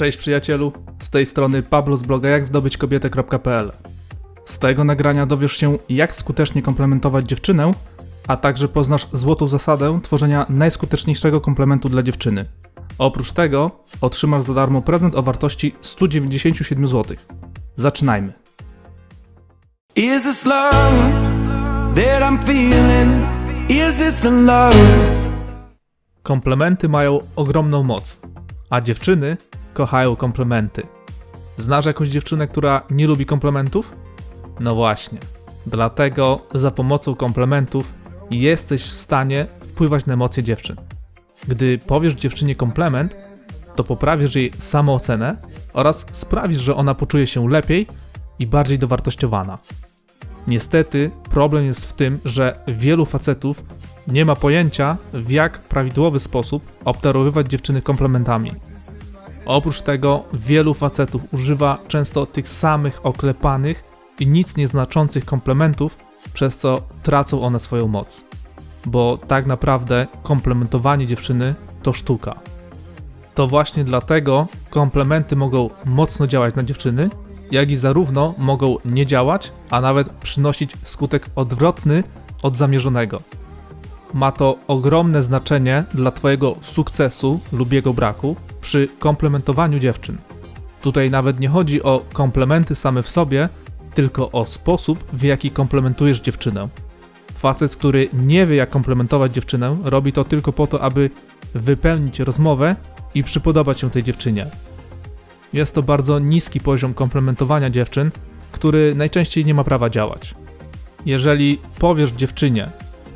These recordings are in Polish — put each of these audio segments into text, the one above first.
Cześć przyjacielu, z tej strony Pablo z bloga jakzdobyćkobietę.pl. Z tego nagrania dowiesz się, jak skutecznie komplementować dziewczynę, a także poznasz złotą zasadę tworzenia najskuteczniejszego komplementu dla dziewczyny. Oprócz tego otrzymasz za darmo prezent o wartości 197 zł. Zaczynajmy. Is this love that I'm feeling? Is this the love? Komplementy mają ogromną moc, a dziewczyny kochają komplementy. Znasz jakąś dziewczynę, która nie lubi komplementów? No właśnie. Dlatego za pomocą komplementów jesteś w stanie wpływać na emocje dziewczyn. Gdy powiesz dziewczynie komplement, to poprawisz jej samoocenę oraz sprawisz, że ona poczuje się lepiej i bardziej dowartościowana. Niestety, problem jest w tym, że wielu facetów nie ma pojęcia, w jak prawidłowy sposób obdarowywać dziewczyny komplementami. Oprócz tego, wielu facetów używa często tych samych oklepanych i nic nieznaczących komplementów, przez co tracą one swoją moc. Bo tak naprawdę komplementowanie dziewczyny to sztuka. To właśnie dlatego komplementy mogą mocno działać na dziewczyny, jak i zarówno mogą nie działać, a nawet przynosić skutek odwrotny od zamierzonego. Ma to ogromne znaczenie dla Twojego sukcesu lub jego braku przy komplementowaniu dziewczyn. Tutaj nawet nie chodzi o komplementy same w sobie, tylko o sposób, w jaki komplementujesz dziewczynę. Facet, który nie wie, jak komplementować dziewczynę, robi to tylko po to, aby wypełnić rozmowę i przypodobać się tej dziewczynie. Jest to bardzo niski poziom komplementowania dziewczyn, który najczęściej nie ma prawa działać. Jeżeli powiesz dziewczynie,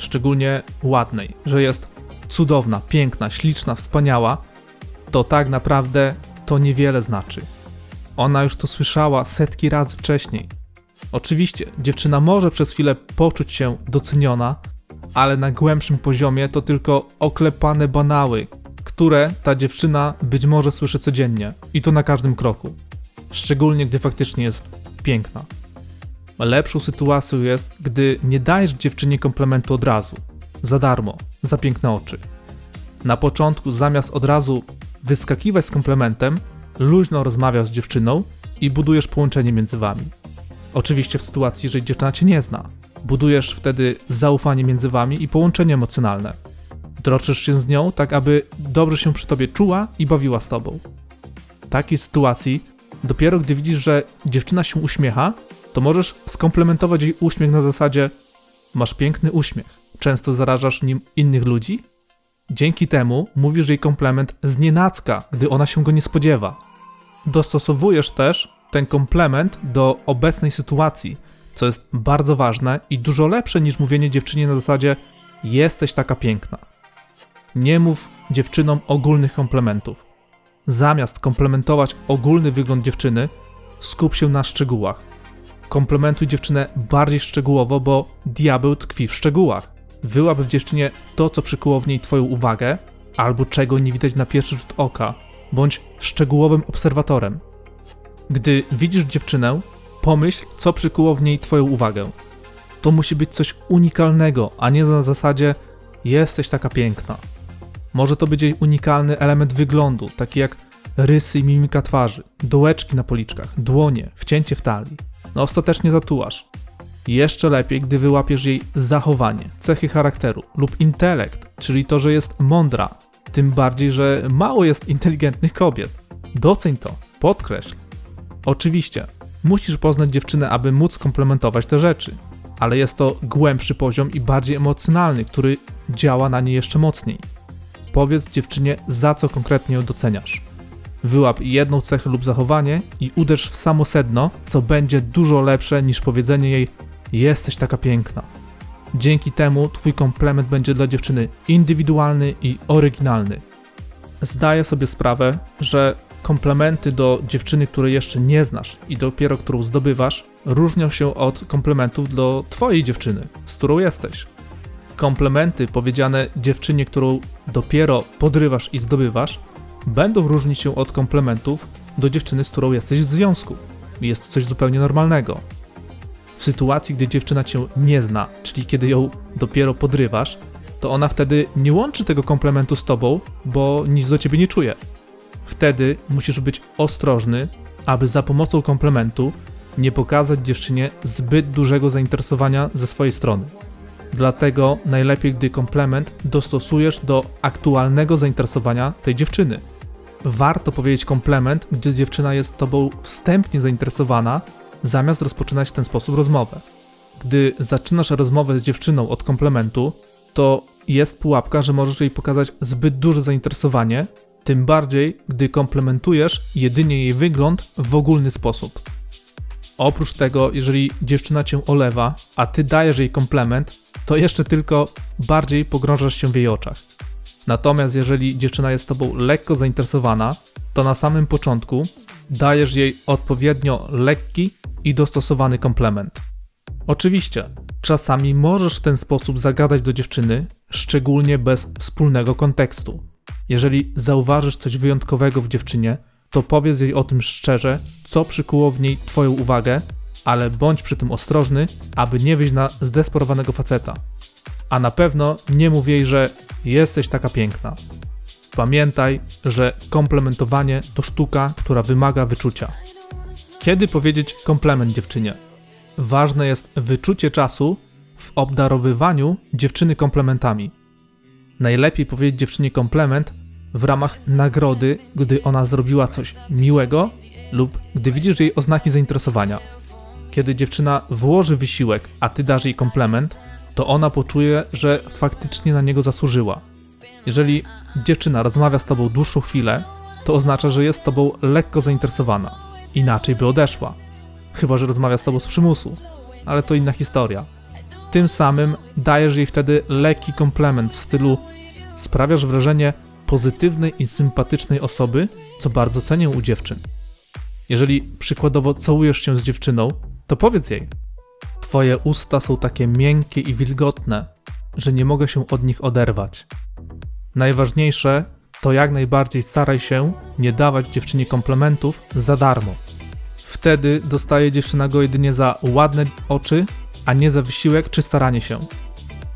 szczególnie ładnej, że jest cudowna, piękna, śliczna, wspaniała, to tak naprawdę to niewiele znaczy. Ona już to słyszała setki razy wcześniej. Oczywiście, dziewczyna może przez chwilę poczuć się doceniona, ale na głębszym poziomie to tylko oklepane banały, które ta dziewczyna być może słyszy codziennie i to na każdym kroku. Szczególnie gdy faktycznie jest piękna. Lepszą sytuacją jest, gdy nie dajesz dziewczynie komplementu od razu, za darmo, za piękne oczy. Na początku, zamiast od razu wyskakiwać z komplementem, luźno rozmawiasz z dziewczyną i budujesz połączenie między wami. Oczywiście w sytuacji, że dziewczyna cię nie zna. Budujesz wtedy zaufanie między wami i połączenie emocjonalne. Droczysz się z nią tak, aby dobrze się przy tobie czuła i bawiła z tobą. W takiej sytuacji, dopiero gdy widzisz, że dziewczyna się uśmiecha, to możesz skomplementować jej uśmiech na zasadzie: Masz piękny uśmiech, często zarażasz nim innych ludzi. Dzięki temu mówisz jej komplement z gdy ona się go nie spodziewa. Dostosowujesz też ten komplement do obecnej sytuacji, co jest bardzo ważne i dużo lepsze niż mówienie dziewczynie na zasadzie: Jesteś taka piękna. Nie mów dziewczynom ogólnych komplementów. Zamiast komplementować ogólny wygląd dziewczyny, skup się na szczegółach. Komplementuj dziewczynę bardziej szczegółowo, bo diabeł tkwi w szczegółach. Wyłap w dziewczynie to, co przykuło w niej Twoją uwagę, albo czego nie widać na pierwszy rzut oka. Bądź szczegółowym obserwatorem. Gdy widzisz dziewczynę, pomyśl, co przykuło w niej Twoją uwagę. To musi być coś unikalnego, a nie na zasadzie jesteś taka piękna. Może to być jej unikalny element wyglądu, taki jak rysy i mimika twarzy, dołeczki na policzkach, dłonie, wcięcie w talii. No ostatecznie tatuaż. Jeszcze lepiej, gdy wyłapiesz jej zachowanie, cechy charakteru lub intelekt, czyli to, że jest mądra. Tym bardziej, że mało jest inteligentnych kobiet. Doceń to, podkreśl. Oczywiście, musisz poznać dziewczynę, aby móc komplementować te rzeczy, ale jest to głębszy poziom i bardziej emocjonalny, który działa na nie jeszcze mocniej. Powiedz dziewczynie, za co konkretnie ją doceniasz. Wyłap jedną cechę lub zachowanie i uderz w samo sedno, co będzie dużo lepsze niż powiedzenie jej: Jesteś taka piękna. Dzięki temu Twój komplement będzie dla dziewczyny indywidualny i oryginalny. Zdaję sobie sprawę, że komplementy do dziewczyny, której jeszcze nie znasz i dopiero którą zdobywasz, różnią się od komplementów do Twojej dziewczyny, z którą jesteś. Komplementy powiedziane dziewczynie, którą dopiero podrywasz i zdobywasz, będą różnić się od komplementów do dziewczyny, z którą jesteś w związku. Jest to coś zupełnie normalnego. W sytuacji, gdy dziewczyna cię nie zna, czyli kiedy ją dopiero podrywasz, to ona wtedy nie łączy tego komplementu z tobą, bo nic do ciebie nie czuje. Wtedy musisz być ostrożny, aby za pomocą komplementu nie pokazać dziewczynie zbyt dużego zainteresowania ze swojej strony. Dlatego najlepiej, gdy komplement dostosujesz do aktualnego zainteresowania tej dziewczyny. Warto powiedzieć komplement, gdy dziewczyna jest tobą wstępnie zainteresowana, zamiast rozpoczynać w ten sposób rozmowę. Gdy zaczynasz rozmowę z dziewczyną od komplementu, to jest pułapka, że możesz jej pokazać zbyt duże zainteresowanie, tym bardziej, gdy komplementujesz jedynie jej wygląd w ogólny sposób. Oprócz tego, jeżeli dziewczyna cię olewa, a ty dajesz jej komplement, to jeszcze tylko bardziej pogrążasz się w jej oczach. Natomiast jeżeli dziewczyna jest tobą lekko zainteresowana, to na samym początku dajesz jej odpowiednio lekki i dostosowany komplement. Oczywiście, czasami możesz w ten sposób zagadać do dziewczyny, szczególnie bez wspólnego kontekstu. Jeżeli zauważysz coś wyjątkowego w dziewczynie, to powiedz jej o tym szczerze, co przykuło w niej Twoją uwagę, ale bądź przy tym ostrożny, aby nie wyjść na zdesperowanego faceta. A na pewno nie mów jej, że jesteś taka piękna. Pamiętaj, że komplementowanie to sztuka, która wymaga wyczucia. Kiedy powiedzieć komplement dziewczynie? Ważne jest wyczucie czasu w obdarowywaniu dziewczyny komplementami. Najlepiej powiedzieć dziewczynie komplement w ramach nagrody, gdy ona zrobiła coś miłego lub gdy widzisz jej oznaki zainteresowania. Kiedy dziewczyna włoży wysiłek, a ty dasz jej komplement, to ona poczuje, że faktycznie na niego zasłużyła. Jeżeli dziewczyna rozmawia z tobą dłuższą chwilę, to oznacza, że jest tobą lekko zainteresowana. Inaczej by odeszła. Chyba, że rozmawia z tobą z przymusu, ale to inna historia. Tym samym dajesz jej wtedy lekki komplement w stylu sprawiasz wrażenie pozytywnej i sympatycznej osoby, co bardzo cenię u dziewczyn. Jeżeli przykładowo całujesz się z dziewczyną, to powiedz jej: Twoje usta są takie miękkie i wilgotne, że nie mogę się od nich oderwać. Najważniejsze to jak najbardziej staraj się nie dawać dziewczynie komplementów za darmo. Wtedy dostaje dziewczyna go jedynie za ładne oczy, a nie za wysiłek czy staranie się.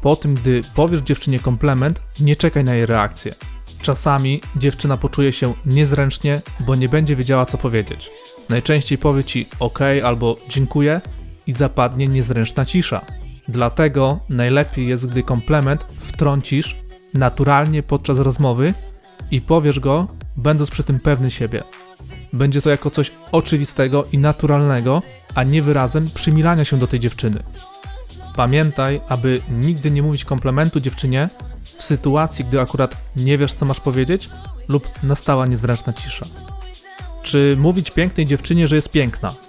Po tym, gdy powiesz dziewczynie komplement, nie czekaj na jej reakcję. Czasami dziewczyna poczuje się niezręcznie, bo nie będzie wiedziała co powiedzieć. Najczęściej powie ci ok albo dziękuję i zapadnie niezręczna cisza. Dlatego najlepiej jest, gdy komplement wtrącisz naturalnie podczas rozmowy i powiesz go, będąc przy tym pewny siebie. Będzie to jako coś oczywistego i naturalnego, a nie wyrazem przymilania się do tej dziewczyny. Pamiętaj, aby nigdy nie mówić komplementu dziewczynie w sytuacji, gdy akurat nie wiesz, co masz powiedzieć lub nastała niezręczna cisza. Czy mówić pięknej dziewczynie, że jest piękna?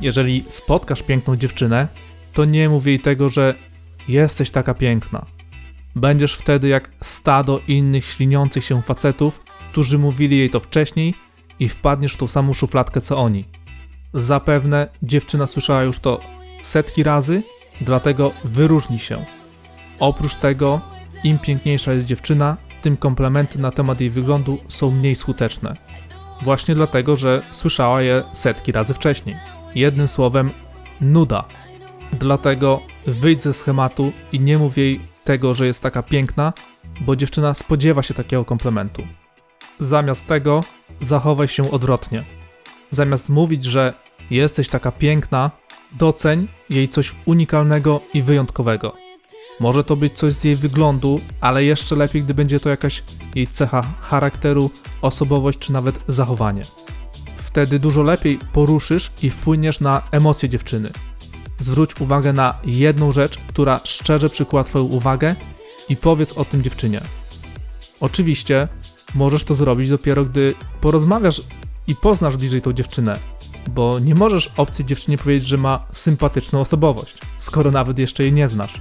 Jeżeli spotkasz piękną dziewczynę, to nie mów jej tego, że jesteś taka piękna. Będziesz wtedy jak stado innych śliniących się facetów, którzy mówili jej to wcześniej i wpadniesz w tą samą szufladkę co oni. Zapewne dziewczyna słyszała już to setki razy, dlatego wyróżni się. Oprócz tego, im piękniejsza jest dziewczyna, tym komplementy na temat jej wyglądu są mniej skuteczne. Właśnie dlatego, że słyszała je setki razy wcześniej. Jednym słowem, nuda. Dlatego wyjdź ze schematu i nie mów jej tego, że jest taka piękna, bo dziewczyna spodziewa się takiego komplementu. Zamiast tego zachowaj się odwrotnie. Zamiast mówić, że jesteś taka piękna, doceń jej coś unikalnego i wyjątkowego. Może to być coś z jej wyglądu, ale jeszcze lepiej, gdy będzie to jakaś jej cecha charakteru, osobowość czy nawet zachowanie. Wtedy dużo lepiej poruszysz i wpłyniesz na emocje dziewczyny. Zwróć uwagę na jedną rzecz, która szczerze przykuła Twoją uwagę i powiedz o tym dziewczynie. Oczywiście możesz to zrobić dopiero, gdy porozmawiasz i poznasz bliżej tą dziewczynę, bo nie możesz obcej dziewczynie powiedzieć, że ma sympatyczną osobowość, skoro nawet jeszcze jej nie znasz.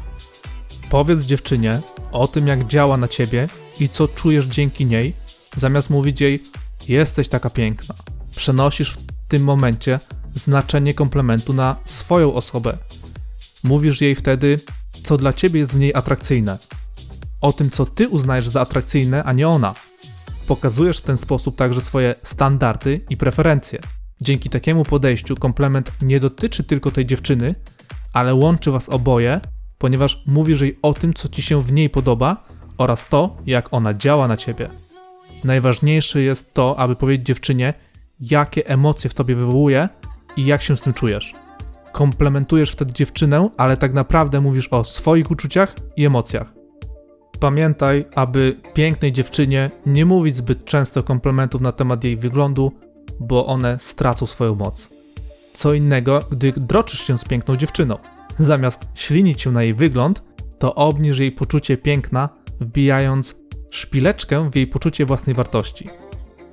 Powiedz dziewczynie o tym, jak działa na ciebie i co czujesz dzięki niej, zamiast mówić jej, jesteś taka piękna. Przenosisz w tym momencie znaczenie komplementu na swoją osobę. Mówisz jej wtedy, co dla ciebie jest w niej atrakcyjne. O tym, co ty uznajesz za atrakcyjne, a nie ona. Pokazujesz w ten sposób także swoje standardy i preferencje. Dzięki takiemu podejściu komplement nie dotyczy tylko tej dziewczyny, ale łączy was oboje, ponieważ mówisz jej o tym, co ci się w niej podoba oraz to, jak ona działa na ciebie. Najważniejsze jest to, aby powiedzieć dziewczynie, jakie emocje w tobie wywołuje i jak się z tym czujesz. Komplementujesz wtedy dziewczynę, ale tak naprawdę mówisz o swoich uczuciach i emocjach. Pamiętaj, aby pięknej dziewczynie nie mówić zbyt często komplementów na temat jej wyglądu, bo one stracą swoją moc. Co innego, gdy droczysz się z piękną dziewczyną. Zamiast ślinić się na jej wygląd, to obniż jej poczucie piękna, wbijając szpileczkę w jej poczucie własnej wartości.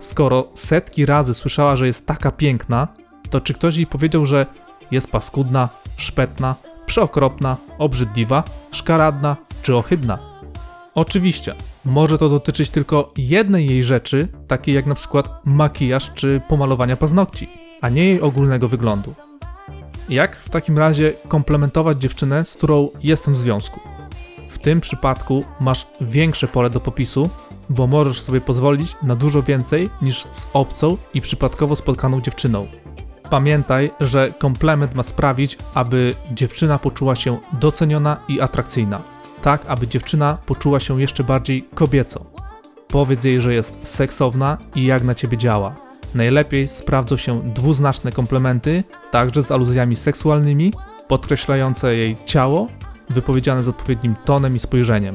Skoro setki razy słyszała, że jest taka piękna, to czy ktoś jej powiedział, że jest paskudna, szpetna, przeokropna, obrzydliwa, szkaradna czy ohydna? Oczywiście, może to dotyczyć tylko jednej jej rzeczy, takiej jak na przykład makijaż czy pomalowania paznokci, a nie jej ogólnego wyglądu. Jak w takim razie komplementować dziewczynę, z którą jestem w związku? W tym przypadku masz większe pole do popisu, bo możesz sobie pozwolić na dużo więcej niż z obcą i przypadkowo spotkaną dziewczyną. Pamiętaj, że komplement ma sprawić, aby dziewczyna poczuła się doceniona i atrakcyjna, tak aby dziewczyna poczuła się jeszcze bardziej kobieco. Powiedz jej, że jest seksowna i jak na ciebie działa. Najlepiej sprawdzą się dwuznaczne komplementy, także z aluzjami seksualnymi, podkreślające jej ciało, wypowiedziane z odpowiednim tonem i spojrzeniem.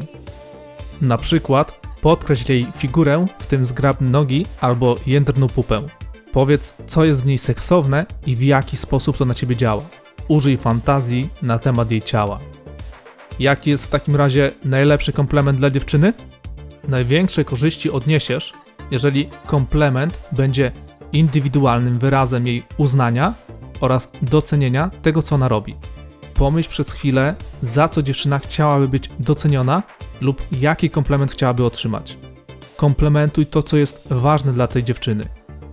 Na przykład podkreśl jej figurę, w tym zgrabne nogi albo jędrną pupę. Powiedz, co jest w niej seksowne i w jaki sposób to na ciebie działa. Użyj fantazji na temat jej ciała. Jaki jest w takim razie najlepszy komplement dla dziewczyny? Największe korzyści odniesiesz, jeżeli komplement będzie indywidualnym wyrazem jej uznania oraz docenienia tego, co ona robi. Pomyśl przez chwilę, za co dziewczyna chciałaby być doceniona lub jaki komplement chciałaby otrzymać. Komplementuj to, co jest ważne dla tej dziewczyny.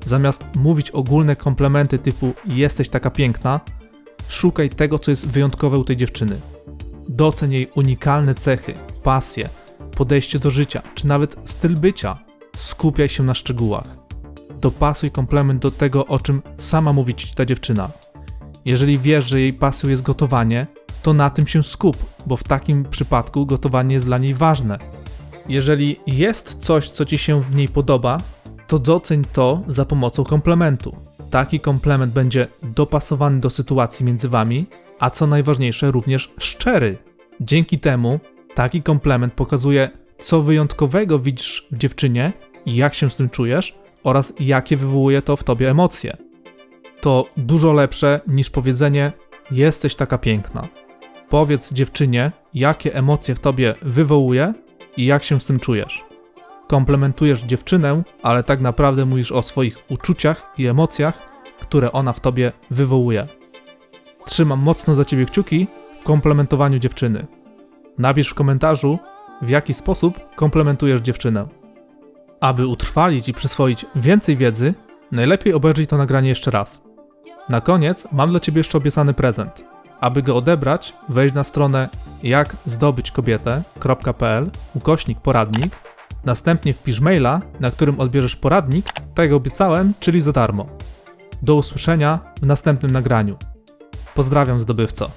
Zamiast mówić ogólne komplementy typu jesteś taka piękna, szukaj tego, co jest wyjątkowe u tej dziewczyny. Doceń jej unikalne cechy, pasje, podejście do życia, czy nawet styl bycia. Skupiaj się na szczegółach. Dopasuj komplement do tego, o czym sama mówi ci ta dziewczyna. Jeżeli wiesz, że jej pasją jest gotowanie, to na tym się skup, bo w takim przypadku gotowanie jest dla niej ważne. Jeżeli jest coś, co ci się w niej podoba, to doceń to za pomocą komplementu. Taki komplement będzie dopasowany do sytuacji między wami, a co najważniejsze, również szczery. Dzięki temu taki komplement pokazuje, co wyjątkowego widzisz w dziewczynie jak się z tym czujesz, oraz jakie wywołuje to w tobie emocje. To dużo lepsze niż powiedzenie: Jesteś taka piękna. Powiedz dziewczynie, jakie emocje w tobie wywołuje i jak się z tym czujesz. Komplementujesz dziewczynę, ale tak naprawdę mówisz o swoich uczuciach i emocjach, które ona w tobie wywołuje. Trzymam mocno za ciebie kciuki w komplementowaniu dziewczyny. Napisz w komentarzu, w jaki sposób komplementujesz dziewczynę. Aby utrwalić i przyswoić więcej wiedzy, najlepiej obejrzyj to nagranie jeszcze raz. Na koniec mam dla Ciebie jeszcze obiecany prezent. Aby go odebrać, wejdź na stronę jakzdobyćkobietę.pl ukośnik poradnik, następnie wpisz maila, na którym odbierzesz poradnik, tak jak obiecałem, czyli za darmo. Do usłyszenia w następnym nagraniu. Pozdrawiam zdobywco.